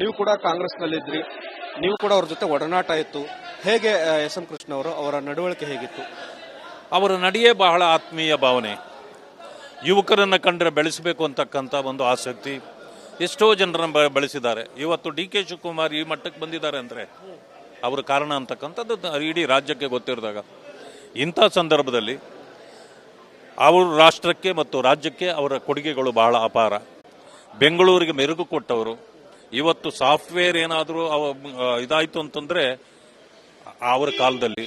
ನೀವು ಕೂಡ ಕಾಂಗ್ರೆಸ್ನಲ್ಲಿದ್ರಿ, ನೀವು ಕೂಡ ಅವ್ರ ಜೊತೆ ಒಡನಾಟ ಇತ್ತು ಹೇಗೆ ಎಸ್ ಎಂ ಕೃಷ್ಣ ಅವರು ಅವರ ನಡವಳಿಕೆ ಹೇಗಿತ್ತು? ಅವರ ನಡೆಯೇ ಬಹಳ ಆತ್ಮೀಯ ಭಾವನೆ. ಯುವಕರನ್ನು ಕಂಡ್ರೆ ಬೆಳೆಸಬೇಕು ಅಂತಕ್ಕಂಥ ಒಂದು ಆಸಕ್ತಿ ಎಷ್ಟೋ ಜನರನ್ನು ಬೆಳೆಸಿದ್ದಾರೆ. ಇವತ್ತು ಡಿ ಕೆ ಶಿವಕುಮಾರ್ ಈ ಮಟ್ಟಕ್ಕೆ ಬಂದಿದ್ದಾರೆ ಅಂದರೆ ಅವರ ಕಾರಣ ಅಂತಕ್ಕಂಥದ್ದು ಇಡೀ ರಾಜ್ಯಕ್ಕೆ ಗೊತ್ತಿರಿದಾಗ. ಇಂಥ ಸಂದರ್ಭದಲ್ಲಿ ಅವರು ರಾಷ್ಟ್ರಕ್ಕೆ ಮತ್ತು ರಾಜ್ಯಕ್ಕೆ ಅವರ ಕೊಡುಗೆಗಳು ಬಹಳ ಅಪಾರ. ಬೆಂಗಳೂರಿಗೆ ಮೆರುಗು ಕೊಟ್ಟವರು. ಇವತ್ತು ಸಾಫ್ಟ್ವೇರ್ ಏನಾದರೂ ಇದಾಯಿತು ಅಂತಂದರೆ ಅವರ ಕಾಲದಲ್ಲಿ.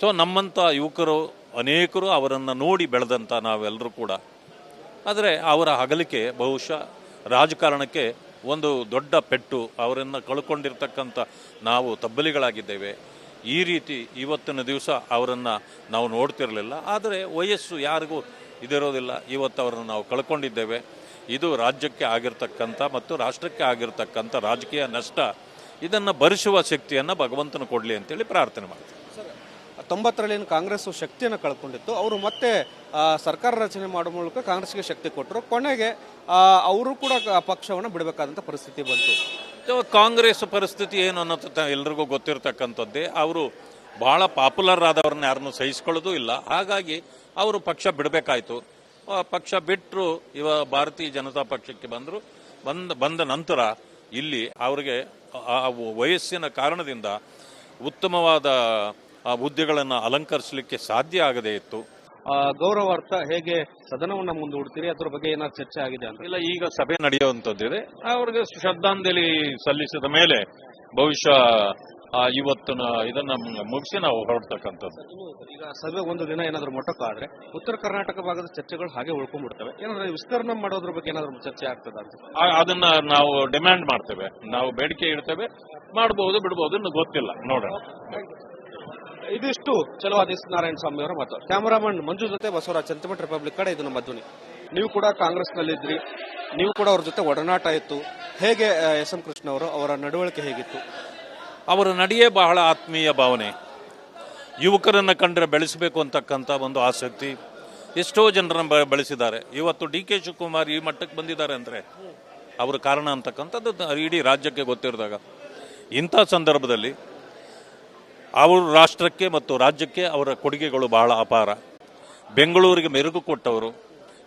ಸೊ ನಮ್ಮಂಥ ಯುವಕರು, ಅನೇಕರು ಅವರನ್ನು ನೋಡಿ ಬೆಳೆದಂಥ ನಾವೆಲ್ಲರೂ ಕೂಡ. ಆದರೆ ಅವರ ಅಗಲಿಕೆ ಬಹುಶಃ ರಾಜಕಾರಣಕ್ಕೆ ಒಂದು ದೊಡ್ಡ ಪೆಟ್ಟು. ಅವರನ್ನು ಕಳ್ಕೊಂಡಿರ್ತಕ್ಕಂಥ ನಾವು ತಬ್ಬಲಿಗಳಾಗಿದ್ದೇವೆ. ಈ ರೀತಿ ಇವತ್ತಿನ ದಿವಸ ಅವರನ್ನು ನಾವು ನೋಡ್ತಿರಲಿಲ್ಲ. ಆದರೆ ವಯಸ್ಸು ಯಾರಿಗೂ ಇದಿರೋದಿಲ್ಲ. ಇವತ್ತು ಅವರನ್ನು ನಾವು ಕಳ್ಕೊಂಡಿದ್ದೇವೆ. ಇದು ರಾಜ್ಯಕ್ಕೆ ಆಗಿರ್ತಕ್ಕಂಥ ಮತ್ತು ರಾಷ್ಟ್ರಕ್ಕೆ ಆಗಿರ್ತಕ್ಕಂಥ ರಾಜಕೀಯ ನಷ್ಟ ಇದನ್ನು ಭರಿಸುವ ಶಕ್ತಿಯನ್ನು ಭಗವಂತನ ಕೊಡಲಿ ಅಂತೇಳಿ ಪ್ರಾರ್ಥನೆ ಮಾಡ್ತೀವಿ. ತೊಂಬತ್ತರಲ್ಲಿ ಏನು ಕಾಂಗ್ರೆಸ್ ಶಕ್ತಿಯನ್ನು ಕಳ್ಕೊಂಡಿತ್ತು. ಅವರು ಮತ್ತೆ ಸರ್ಕಾರ ರಚನೆ ಮಾಡುವ ಮೂಲಕ ಕಾಂಗ್ರೆಸ್ಗೆ ಶಕ್ತಿ ಕೊಟ್ಟರು. ಕೊನೆಗೆ ಅವರು ಕೂಡ ಪಕ್ಷವನ್ನು ಬಿಡಬೇಕಾದಂಥ ಪರಿಸ್ಥಿತಿ ಬಂತು. ಕಾಂಗ್ರೆಸ್ ಪರಿಸ್ಥಿತಿ ಏನು ಅನ್ನೋದು ಎಲ್ರಿಗೂ ಗೊತ್ತಿರತಕ್ಕಂಥದ್ದೇ. ಅವರು ಬಹಳ ಪಾಪ್ಯುಲರ್ ಆದವ್ರನ್ನ ಯಾರನ್ನು ಸಹಿಸ್ಕೊಳ್ಳೋದು ಇಲ್ಲ. ಹಾಗಾಗಿ ಅವರು ಪಕ್ಷ ಬಿಡಬೇಕಾಯ್ತು. ಪಕ್ಷ ಬಿಟ್ಟರು ಇವ ಭಾರತೀಯ ಜನತಾ ಪಕ್ಷಕ್ಕೆ ಬಂದರು. ಬಂದ ಬಂದ ನಂತರ ಇಲ್ಲಿ ಅವರಿಗೆ ಆ ವಯಸ್ಸಿನ ಕಾರಣದಿಂದ ಉತ್ತಮವಾದ ಆ ಹುದ್ದೆಗಳನ್ನು ಅಲಂಕರಿಸಲಿಕ್ಕೆ ಸಾಧ್ಯ ಆಗದೇ ಇತ್ತು. ಆ, ಗೌರವಾರ್ಥ ಹೇಗೆ ಸದನವನ್ನ ಮುಂದೂಡ್ತೀರಿ? ಅದರ ಬಗ್ಗೆ ಏನಾದ್ರು ಚರ್ಚೆ ಆಗಿದೆ ಅಂತ. ಇಲ್ಲ ಈಗ ಸಭೆ ನಡೆಯುವಂತದ್ದಿದೆ. ಅವ್ರಿಗೆ ಶ್ರದ್ಧಾಂಜಲಿ ಸಲ್ಲಿಸಿದ ಮೇಲೆ ಬಹುಶಃ ಇವತ್ತಿನ ಇದನ್ನ ಮುಗಿಸಿ ನಾವು ಹೊರಡ್ತಕ್ಕಂಥದ್ದು. ಈಗ ಸಭೆ ಒಂದು ದಿನ ಏನಾದ್ರು ಮೊಟಕಾದ್ರೆ ಉತ್ತರ ಕರ್ನಾಟಕ ಭಾಗದ ಚರ್ಚೆಗಳು ಹಾಗೆ ಉಳ್ಕೊಂಡ್ಬಿಡ್ತವೆ. ಏನಾದ್ರೆ ವಿಸ್ತರಣೆ ಮಾಡೋದ್ರ ಬಗ್ಗೆ ಏನಾದ್ರು ಚರ್ಚೆ ಆಗ್ತದ ಅಂತ? ಅದನ್ನ ನಾವು ಡಿಮ್ಯಾಂಡ್ ಮಾಡ್ತೇವೆ. ನಾವು ಬೇಡಿಕೆ ಇಡ್ತೇವೆ. ಮಾಡಬಹುದು ಬಿಡಬಹುದು ಇನ್ನು ಗೊತ್ತಿಲ್ಲ. ನೋಡೋಣ. ಇದಿಷ್ಟು ಚಲೋ ಆದೇಶ್ ನಾರಾಯಣ ಸ್ವಾಮಿ ಅವರ ಮಾತು. ಕ್ಯಾಮರಾಮನ್ ಮಂಜು ಜೊತೆ ಬಸವರಾಜ್ ಚಂದ್ರಮಠ ರಿಪಬ್ಲಿಕ್ ಕಡೆ ಇದು ನಮ್ಮ ಧ್ವನಿ ನೀವು ಕೂಡ ಕಾಂಗ್ರೆಸ್ನಲ್ಲಿದ್ರಿ ನೀವು ಕೂಡ ಅವ್ರ ಜೊತೆ ಒಡನಾಟ ಇತ್ತು. ಹೇಗೆ ಎಸ್ ಎಂ ಕೃಷ್ಣ ಅವರು ಅವರ ನಡವಳಿಕೆ ಹೇಗಿತ್ತು? ಅವರ ನಡೆಯೇ ಬಹಳ ಆತ್ಮೀಯ ಭಾವನೆ. ಯುವಕರನ್ನು ಕಂಡರೆ ಬೆಳೆಸಬೇಕು ಅಂತಕ್ಕಂಥ ಒಂದು ಆಸಕ್ತಿ. ಎಷ್ಟೋ ಜನರನ್ನು ಬೆಳೆಸಿದ್ದಾರೆ. ಇವತ್ತು ಡಿ ಕೆ ಶಿವಕುಮಾರ್ ಈ ಮಟ್ಟಕ್ಕೆ ಬಂದಿದ್ದಾರೆ ಅಂದರೆ ಅವರ ಕಾರಣ ಅಂತಕ್ಕಂಥದ್ದು ಇಡೀ ರಾಜ್ಯಕ್ಕೆ ಗೊತ್ತಿರಿದಾಗ. ಇಂಥ ಸಂದರ್ಭದಲ್ಲಿ ಅವರು ರಾಷ್ಟ್ರಕ್ಕೆ ಮತ್ತು ರಾಜ್ಯಕ್ಕೆ ಅವರ ಕೊಡುಗೆಗಳು ಬಹಳ ಅಪಾರ. ಬೆಂಗಳೂರಿಗೆ ಮೆರುಗು ಕೊಟ್ಟವರು.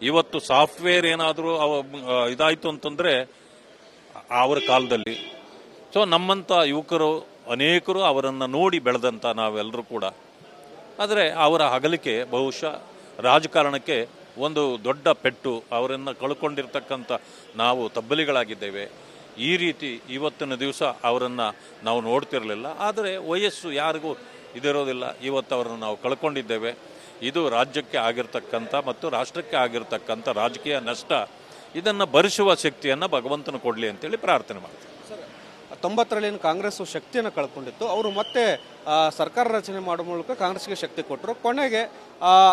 ಇವತ್ತು ಸಾಫ್ಟ್ವೇರ್ ಏನಾದರೂ ಇದಾಯಿತು ಅಂತಂದರೆ ಅವರ ಕಾಲದಲ್ಲಿ ಸೊ ನಮ್ಮಂಥ ಯುವಕರು, ಅನೇಕರು ಅವರನ್ನು ನೋಡಿ ಬೆಳೆದಂಥ ನಾವೆಲ್ಲರೂ ಕೂಡ. ಆದರೆ ಅವರ ಅಗಲಿಕೆ ಬಹುಶಃ ರಾಜಕಾರಣಕ್ಕೆ ಒಂದು ದೊಡ್ಡ ಪೆಟ್ಟು. ಅವರನ್ನು ಕಳ್ಕೊಂಡಿರ್ತಕ್ಕಂಥ ನಾವು ತಬ್ಬಲಿಗಳಾಗಿದ್ದೇವೆ. ಈ ರೀತಿ ಇವತ್ತಿನ ದಿವಸ ಅವರನ್ನು ನಾವು ನೋಡ್ತಿರಲಿಲ್ಲ. ಆದರೆ ವಯಸ್ಸು ಯಾರಿಗೂ ಇದಿರೋದಿಲ್ಲ. ಇವತ್ತು ಅವರನ್ನು ನಾವು ಕಳ್ಕೊಂಡಿದ್ದೇವೆ. ಇದು ರಾಜ್ಯಕ್ಕೆ ಆಗಿರ್ತಕ್ಕಂಥ ಮತ್ತು ರಾಷ್ಟ್ರಕ್ಕೆ ಆಗಿರ್ತಕ್ಕಂಥ ರಾಜಕೀಯ ನಷ್ಟ. ಇದನ್ನು ಭರಿಸುವ ಶಕ್ತಿಯನ್ನು ಭಗವಂತನ ಕೊಡಲಿ ಅಂತೇಳಿ ಪ್ರಾರ್ಥನೆ ಮಾಡ್ತೀನಿ. ತೊಂಬತ್ತರಲ್ಲಿ ಕಾಂಗ್ರೆಸ್ ಶಕ್ತಿಯನ್ನು ಕಳ್ಕೊಂಡಿತ್ತು. ಅವರು ಮತ್ತೆ ಸರ್ಕಾರ ರಚನೆ ಮಾಡುವ ಮೂಲಕ ಕಾಂಗ್ರೆಸ್ಗೆ ಶಕ್ತಿ ಕೊಟ್ಟರು. ಕೊನೆಗೆ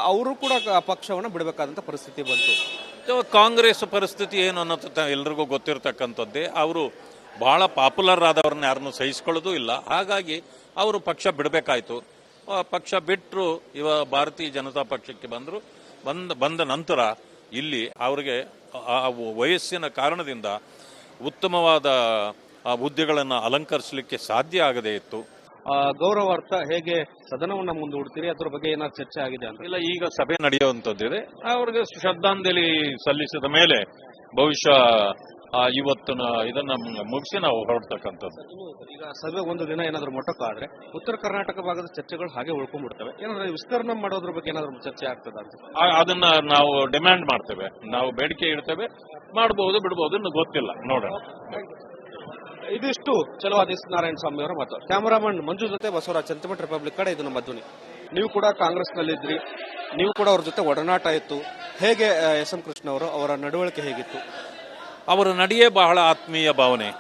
ಅವರು ಕೂಡ ಪಕ್ಷವನ್ನು ಬಿಡಬೇಕಾದಂಥ ಪರಿಸ್ಥಿತಿ ಬಂತು. ಕಾಂಗ್ರೆಸ್ ಪರಿಸ್ಥಿತಿ ಏನು ಅನ್ನೋದು ಎಲ್ರಿಗೂ ಗೊತ್ತಿರತಕ್ಕಂಥದ್ದೇ. ಅವರು ಬಹಳ ಪಾಪ್ಯುಲರ್ ಆದವ್ರನ್ನ ಯಾರನ್ನೂ ಸಹಿಸ್ಕೊಳ್ಳೋದು ಇಲ್ಲ. ಹಾಗಾಗಿ ಅವರು ಪಕ್ಷ ಬಿಡಬೇಕಾಯ್ತು. ಪಕ್ಷ ಬಿಟ್ಟರು ಇವ ಭಾರತೀಯ ಜನತಾ ಪಕ್ಷಕ್ಕೆ ಬಂದರು. ಬಂದ ಬಂದ ನಂತರ ಇಲ್ಲಿ ಅವರಿಗೆ ವಯಸ್ಸಿನ ಕಾರಣದಿಂದ ಉತ್ತಮವಾದ ಆ ಹುದ್ದೆಗಳನ್ನು ಅಲಂಕರಿಸಲಿಕ್ಕೆ ಸಾಧ್ಯ ಆಗದೇ ಇತ್ತು. ಆ, ಗೌರವಾರ್ಥ ಹೇಗೆ ಸದನವನ್ನ ಮುಂದೂಡ್ತೀರಿ? ಅದರ ಬಗ್ಗೆ ಏನಾದ್ರು ಚರ್ಚೆ ಆಗಿದೆ ಅಂತ. ಇಲ್ಲ ಈಗ ಸಭೆ ನಡೆಯುವಂತದ್ದಿದೆ ಅವ್ರಿಗೆ ಶ್ರದ್ಧಾಂಜಲಿ ಸಲ್ಲಿಸಿದ ಮೇಲೆ ಬಹುಶಃ ಆ ಇವತ್ತಿನ ಇದನ್ನ ಮುಗಿಸಿ ನಾವು ಹೊರಡ್ತಕ್ಕಂಥದ್ದು. ಈಗ ಸಭೆ ಒಂದು ದಿನ ಏನಾದ್ರು ಮೊಟಕಾದ್ರೆ ಉತ್ತರ ಕರ್ನಾಟಕ ಭಾಗದ ಚರ್ಚೆಗಳು ಹಾಗೆ ಉಳ್ಕೊಂಡ್ಬಿಡ್ತವೆ. ಏನಾದ್ರೂ ವಿಸ್ತರಣೆ ಮಾಡೋದ್ರ ಬಗ್ಗೆ ಏನಾದ್ರು ಚರ್ಚೆ ಆಗ್ತದ ಅಂತ ಅದನ್ನ ನಾವು ಡಿಮ್ಯಾಂಡ್ ಮಾಡ್ತೇವೆ. ನಾವು ಬೇಡಿಕೆ ಇಡ್ತೇವೆ. ಮಾಡಬಹುದು ಬಿಡಬಹುದು ಇನ್ನು ಗೊತ್ತಿಲ್ಲ. ನೋಡೋಣ. ಇದಿಷ್ಟು. ಚಲೋ ಆದೇಶ್ ನಾರಾಯಣ ಸ್ವಾಮಿ ಅವರ ಮಾತು. ಕ್ಯಾಮರಾಮನ್ ಮಂಜು ಜೊತೆ ಬಸವರಾಜ್ ಸೆಂಟಿಮೆಂಟ್ ರಿಪಬ್ಲಿಕ್ ಕಡೆ ಇದು ನಮ್ಮ ಧ್ವನಿ. ನೀವು ಕೂಡ ಕಾಂಗ್ರೆಸ್ನಲ್ಲಿದ್ರಿ. ನೀವು ಕೂಡ ಅವ್ರ ಜೊತೆ ಒಡನಾಟ ಇತ್ತು ಹೇಗೆ ಎಸ್ ಎಂ ಕೃಷ್ಣ ಅವರು ಅವರ ನಡವಳಿಕೆ ಹೇಗಿತ್ತು? ಅವರ ನಡೆಯೇ ಬಹಳ ಆತ್ಮೀಯ ಭಾವನೆ.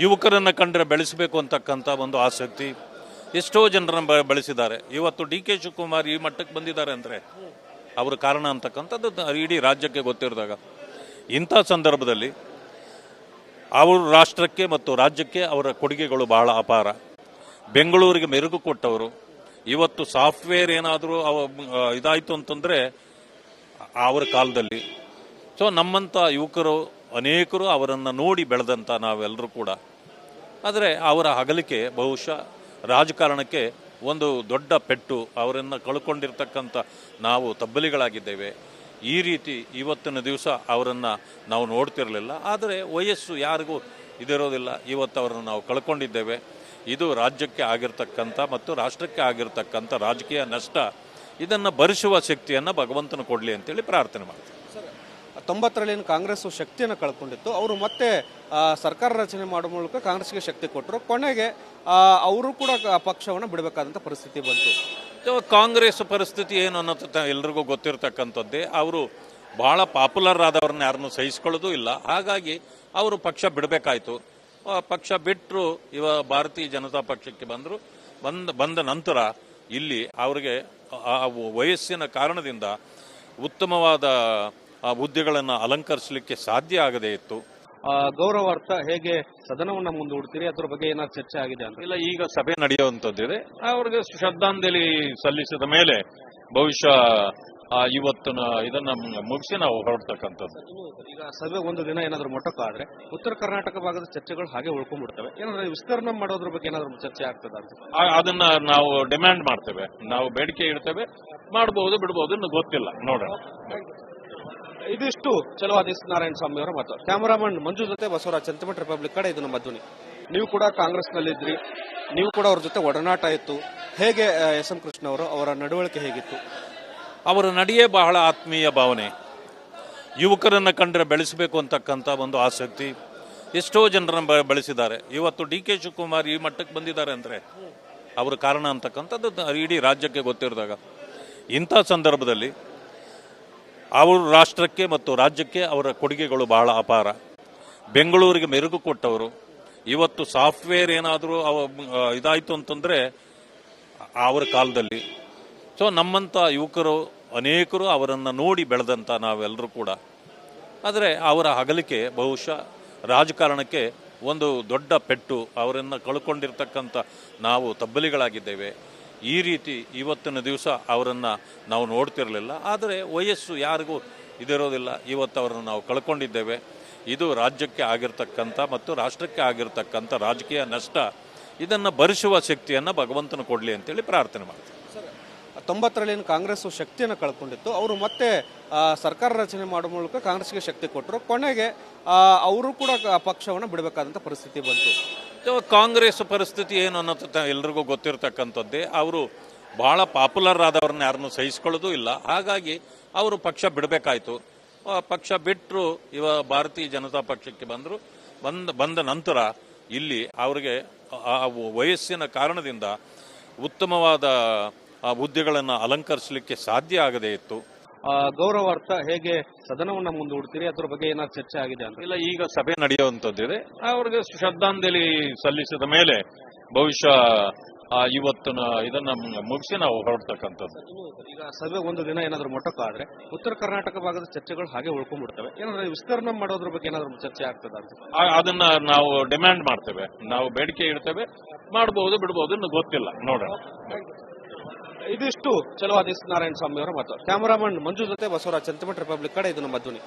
ಯುವಕರನ್ನು ಕಂಡ್ರೆ ಬೆಳೆಸಬೇಕು ಅಂತಕ್ಕಂಥ ಒಂದು ಆಸಕ್ತಿ ಎಷ್ಟೋ ಜನರನ್ನು ಬೆ- ಬೆಳೆಸಿದ್ದಾರೆ. ಇವತ್ತು ಡಿ ಕೆ ಶಿವಕುಮಾರ್ ಈ ಮಟ್ಟಕ್ಕೆ ಬಂದಿದ್ದಾರೆ ಅಂದರೆ ಅವರ ಕಾರಣ ಅಂತಕ್ಕಂಥದ್ದು ಇಡೀ ರಾಜ್ಯಕ್ಕೆ ಗೊತ್ತಿರಿದಾಗ. ಇಂಥ ಸಂದರ್ಭದಲ್ಲಿ ಅವರು ರಾಷ್ಟ್ರಕ್ಕೆ ಮತ್ತು ರಾಜ್ಯಕ್ಕೆ ಅವರ ಕೊಡುಗೆಗಳು ಬಹಳ ಅಪಾರ. ಬೆಂಗಳೂರಿಗೆ ಮೆರುಗು ಕೊಟ್ಟವರು. ಇವತ್ತು ಸಾಫ್ಟ್ವೇರ್ ಏನಾದರೂ ಇದಾಯಿತು ಅಂತಂದರೆ ಅವರ ಕಾಲದಲ್ಲಿ. ಸೊ ನಮ್ಮಂಥ ಯುವಕರು, ಅನೇಕರು ಅವರನ್ನು ನೋಡಿ ಬೆಳೆದಂಥ ನಾವೆಲ್ಲರೂ ಕೂಡ. ಆದರೆ ಅವರ ಅಗಲಿಕೆ ಬಹುಶಃ ರಾಜಕಾರಣಕ್ಕೆ ಒಂದು ದೊಡ್ಡ ಪೆಟ್ಟು. ಅವರನ್ನು ಕಳ್ಕೊಂಡಿರ್ತಕ್ಕಂಥ ನಾವು ತಬ್ಬಲಿಗಳಾಗಿದ್ದೇವೆ. ಈ ರೀತಿ ಇವತ್ತಿನ ದಿವಸ ಅವರನ್ನು ನಾವು ನೋಡ್ತಿರಲಿಲ್ಲ. ಆದರೆ ವಯಸ್ಸು ಯಾರಿಗೂ ಇದಿರೋದಿಲ್ಲ. ಇವತ್ತು ಅವರನ್ನು ನಾವು ಕಳ್ಕೊಂಡಿದ್ದೇವೆ. ಇದು ರಾಜ್ಯಕ್ಕೆ ಆಗಿರ್ತಕ್ಕಂಥ ಮತ್ತು ರಾಷ್ಟ್ರಕ್ಕೆ ಆಗಿರ್ತಕ್ಕಂಥ ರಾಜಕೀಯ ನಷ್ಟ. ಇದನ್ನು ಭರಿಸುವ ಶಕ್ತಿಯನ್ನು ಭಗವಂತನ ಕೊಡಲಿ ಅಂತೇಳಿ ಪ್ರಾರ್ಥನೆ ಮಾಡ್ತೀವಿ. ತೊಂಬತ್ತರಲ್ಲಿ ಕಾಂಗ್ರೆಸ್ ಶಕ್ತಿಯನ್ನು ಕಳ್ಕೊಂಡಿತ್ತು. ಅವರು ಮತ್ತೆ ಸರ್ಕಾರ ರಚನೆ ಮಾಡುವ ಮೂಲಕ ಕಾಂಗ್ರೆಸ್ಗೆ ಶಕ್ತಿ ಕೊಟ್ಟರು. ಕೊನೆಗೆ ಅವರು ಕೂಡ ಪಕ್ಷವನ್ನು ಬಿಡಬೇಕಾದಂಥ ಪರಿಸ್ಥಿತಿ ಬಂತು. ಕಾಂಗ್ರೆಸ್ ಪರಿಸ್ಥಿತಿ ಏನು ಅನ್ನೋದು ಎಲ್ರಿಗೂ ಗೊತ್ತಿರತಕ್ಕಂಥದ್ದೇ, ಅವರು ಬಹಳ ಪಾಪ್ಯುಲರ್ ಆದವ್ರನ್ನ ಯಾರನ್ನು ಸಹಿಸ್ಕೊಳ್ಳೋದು ಇಲ್ಲ. ಹಾಗಾಗಿ ಅವರು ಪಕ್ಷ ಬಿಡಬೇಕಾಯ್ತು. ಪಕ್ಷ ಬಿಟ್ಟರು ಇವ ಭಾರತೀಯ ಜನತಾ ಪಕ್ಷಕ್ಕೆ ಬಂದರು. ಬಂದ ಬಂದ ನಂತರ ಇಲ್ಲಿ ಅವರಿಗೆ ಆ ವಯಸ್ಸಿನ ಕಾರಣದಿಂದ ಉತ್ತಮವಾದ ಆ ಹುದ್ದೆಗಳನ್ನು ಅಲಂಕರಿಸಲಿಕ್ಕೆ ಸಾಧ್ಯ ಆಗದೇ ಇತ್ತು. ಗೌರವಾರ್ಥ ಹೇಗೆ ಸದನವನ್ನ ಮುಂದೂಡ್ತೀರಿ? ಅದ್ರ ಬಗ್ಗೆ ಏನಾದ್ರು ಚರ್ಚೆ ಆಗಿದೆ ಅಂತ. ಇಲ್ಲ ಈಗ ಸಭೆ ನಡೆಯುವಂತದ್ದಿದೆ ಅವ್ರಿಗೆ ಶ್ರದ್ಧಾಂಜಲಿ ಸಲ್ಲಿಸಿದ ಮೇಲೆ ಬಹುಶಃ ಆ, ಇವತ್ತಿನ ಇದನ್ನ ಮುಗಿಸಿ ನಾವು ಹೊರಡ್ತಕ್ಕಂಥದ್ದು. ಈಗ ಸಭೆ ಒಂದು ದಿನ ಏನಾದ್ರು ಮೊಟಕಾದ್ರೆ ಉತ್ತರ ಕರ್ನಾಟಕ ಭಾಗದ ಚರ್ಚೆಗಳು ಹಾಗೆ ಉಳ್ಕೊಂಡ್ಬಿಡ್ತವೆ. ಏನಾದ್ರೂ ವಿಸ್ತರಣೆ ಮಾಡೋದ್ರ ಬಗ್ಗೆ ಏನಾದ್ರು ಚರ್ಚೆ ಆಗ್ತದ ಅಂತ? ಅದನ್ನ ನಾವು ಡಿಮ್ಯಾಂಡ್ ಮಾಡ್ತೇವೆ. ನಾವು ಬೇಡಿಕೆ ಇಡ್ತೇವೆ. ಮಾಡಬಹುದು ಬಿಡಬಹುದು ಗೊತ್ತಿಲ್ಲ. ನೋಡೋಣ. ಇದಿಷ್ಟು. ಚಲವಾದಿ ನಾರಾಯಣ ಸ್ವಾಮಿ ಅವರ ಮಾತು. ಕ್ಯಾಮರಾಮನ್ ಮಂಜು ಜೊತೆ ಬಸವರಾಜ್ ಚಂದ್ರಮಠ ರಿಪಬ್ಲಿಕ್ ಕಡೆ ಇದು ನಮ್ಮ ಧ್ವನಿ ನೀವು ಕೂಡ ಕಾಂಗ್ರೆಸ್ನಲ್ಲಿದ್ರಿ. ನೀವು ಕೂಡ ಅವ್ರ ಜೊತೆ ಒಡನಾಟ ಇತ್ತು ಹೇಗೆ ಎಸ್ ಎಂ ಕೃಷ್ಣ ಅವರು ಅವರ ನಡವಳಿಕೆ ಹೇಗಿತ್ತು? ಅವರ ನಡೆಯೇ ಬಹಳ ಆತ್ಮೀಯ ಭಾವನೆ. ಯುವಕರನ್ನ ಕಂಡ್ರೆ ಬೆಳೆಸಬೇಕು ಅಂತಕ್ಕಂಥ ಒಂದು ಆಸಕ್ತಿ. ಎಷ್ಟೋ ಜನರನ್ನ ಬೆ- ಬೆಳೆಸಿದ್ದಾರೆ. ಇವತ್ತು ಡಿ ಕೆ ಶಿವಕುಮಾರ್ ಈ ಮಟ್ಟಕ್ಕೆ ಬಂದಿದ್ದಾರೆ ಅಂದರೆ ಅವರ ಕಾರಣ ಅಂತಕ್ಕಂಥದ್ದು ಇಡೀ ರಾಜ್ಯಕ್ಕೆ ಗೊತ್ತಿರಿದಾಗ. ಇಂಥ ಸಂದರ್ಭದಲ್ಲಿ ಅವರು ರಾಷ್ಟ್ರಕ್ಕೆ ಮತ್ತು ರಾಜ್ಯಕ್ಕೆ ಅವರ ಕೊಡುಗೆಗಳು ಬಹಳ ಅಪಾರ. ಬೆಂಗಳೂರಿಗೆ ಮೆರುಗು ಕೊಟ್ಟವರು. ಇವತ್ತು ಸಾಫ್ಟ್ವೇರ್ ಏನಾದರೂ ಇದಾಯಿತು ಅಂತಂದರೆ ಅವರ ಕಾಲದಲ್ಲಿ. ಸೊ ನಮ್ಮಂಥ ಯುವಕರು, ಅನೇಕರು ಅವರನ್ನು ನೋಡಿ ಬೆಳೆದಂಥ ನಾವೆಲ್ಲರೂ ಕೂಡ. ಆದರೆ ಅವರ ಅಗಲಿಕೆ ಬಹುಶಃ ರಾಜಕಾರಣಕ್ಕೆ ಒಂದು ದೊಡ್ಡ ಪೆಟ್ಟು. ಅವರನ್ನು ಕಳ್ಕೊಂಡಿರ್ತಕ್ಕಂಥ ನಾವು ತಬ್ಬಲಿಗಳಾಗಿದ್ದೇವೆ. ಈ ರೀತಿ ಇವತ್ತಿನ ದಿವಸ ಅವರನ್ನು ನಾವು ನೋಡ್ತಿರಲಿಲ್ಲ. ಆದರೆ ವಯಸ್ಸು ಯಾರಿಗೂ ಇದಿರೋದಿಲ್ಲ. ಇವತ್ತು ಅವರನ್ನು ನಾವು ಕಳ್ಕೊಂಡಿದ್ದೇವೆ. ಇದು ರಾಜ್ಯಕ್ಕೆ ಆಗಿರ್ತಕ್ಕಂಥ ಮತ್ತು ರಾಷ್ಟ್ರಕ್ಕೆ ಆಗಿರ್ತಕ್ಕಂಥ ರಾಜಕೀಯ ನಷ್ಟ. ಇದನ್ನು ಭರಿಸುವ ಶಕ್ತಿಯನ್ನು ಭಗವಂತನ ಕೊಡಲಿ ಅಂತೇಳಿ ಪ್ರಾರ್ಥನೆ ಮಾಡ್ತೀವಿ. ತೊಂಬತ್ತರಲ್ಲಿ ಕಾಂಗ್ರೆಸ್ ಶಕ್ತಿಯನ್ನು ಕಳ್ಕೊಂಡಿತ್ತು. ಅವರು ಮತ್ತೆ ಸರ್ಕಾರ ರಚನೆ ಮಾಡುವ ಮೂಲಕ ಕಾಂಗ್ರೆಸ್ಗೆ ಶಕ್ತಿ ಕೊಟ್ಟರು. ಕೊನೆಗೆ ಅವರು ಕೂಡ ಪಕ್ಷವನ್ನು ಬಿಡಬೇಕಾದಂಥ ಪರಿಸ್ಥಿತಿ ಬಂತು. ಕಾಂಗ್ರೆಸ್ ಪರಿಸ್ಥಿತಿ ಏನು ಅನ್ನೋದು ಎಲ್ರಿಗೂ ಗೊತ್ತಿರತಕ್ಕಂಥದ್ದೇ, ಅವರು ಭಾಳ ಪಾಪ್ಯುಲರ್ ಆದವ್ರನ್ನ ಯಾರನ್ನು ಸಹಿಸ್ಕೊಳ್ಳೋದು ಇಲ್ಲ. ಹಾಗಾಗಿ ಅವರು ಪಕ್ಷ ಬಿಡಬೇಕಾಯ್ತು. ಪಕ್ಷ ಬಿಟ್ಟರು ಇವ ಭಾರತೀಯ ಜನತಾ ಪಕ್ಷಕ್ಕೆ ಬಂದರು. ಬಂದ ಬಂದ ನಂತರ ಇಲ್ಲಿ ಅವರಿಗೆ ಆ ವಯಸ್ಸಿನ ಕಾರಣದಿಂದ ಉತ್ತಮವಾದ ಆ ಹುದ್ದೆಗಳನ್ನು ಅಲಂಕರಿಸಲಿಕ್ಕೆ ಸಾಧ್ಯ ಆಗದೇ ಇತ್ತು. ಗೌರವಾರ್ಥ ಹೇಗೆ ಸದನವನ್ನ ಮುಂದೂಡ್ತೀರಿ? ಅದ್ರ ಬಗ್ಗೆ ಏನಾದ್ರು ಚರ್ಚೆ ಆಗಿದೆ ಅಂತ. ಇಲ್ಲ ಈಗ ಸಭೆ ನಡೆಯುವಂತದ್ದಿದೆ ಅವ್ರಿಗೆ ಶ್ರದ್ಧಾಂಜಲಿ ಸಲ್ಲಿಸಿದ ಮೇಲೆ ಬಹುಶಃ ಆ, ಇವತ್ತಿನ ಇದನ್ನ ಮುಗಿಸಿ ನಾವು ಹೊರಡ್ತಕ್ಕಂಥದ್ದು. ಈಗ ಸಭೆ ಒಂದು ದಿನ ಏನಾದ್ರು ಮೊಟಕಾದ್ರೆ ಉತ್ತರ ಕರ್ನಾಟಕ ಭಾಗದ ಚರ್ಚೆಗಳು ಹಾಗೆ ಉಳ್ಕೊಂಡ್ಬಿಡ್ತವೆ. ಏನಾದ್ರೂ ವಿಸ್ತರಣೆ ಮಾಡೋದ್ರ ಬಗ್ಗೆ ಏನಾದ್ರು ಚರ್ಚೆ ಆಗ್ತದ ಅಂತ ಅದನ್ನ ನಾವು ಡಿಮ್ಯಾಂಡ್ ಮಾಡ್ತೇವೆ. ನಾವು ಬೇಡಿಕೆ ಇಡ್ತೇವೆ. ಮಾಡಬಹುದು ಬಿಡಬಹುದು ಗೊತ್ತಿಲ್ಲ. ನೋಡೋಣ. ಇದಿಷ್ಟು ಚಲವಾದಿ ನಾರಾಯಣ ಸ್ವಾಮಿ ಅವರ ಮಾತು ಕ್ಯಾಮರಾಮನ್ ಮಂಜು ಜೊತೆ ಬಸವರಾಜ್ ಸೆಂಟಿಮೆಂಟ್ ರಿಪಬ್ಲಿಕ್ ಕಡೆ ಇದು ನಮ್ಮ ಧ್ವನಿ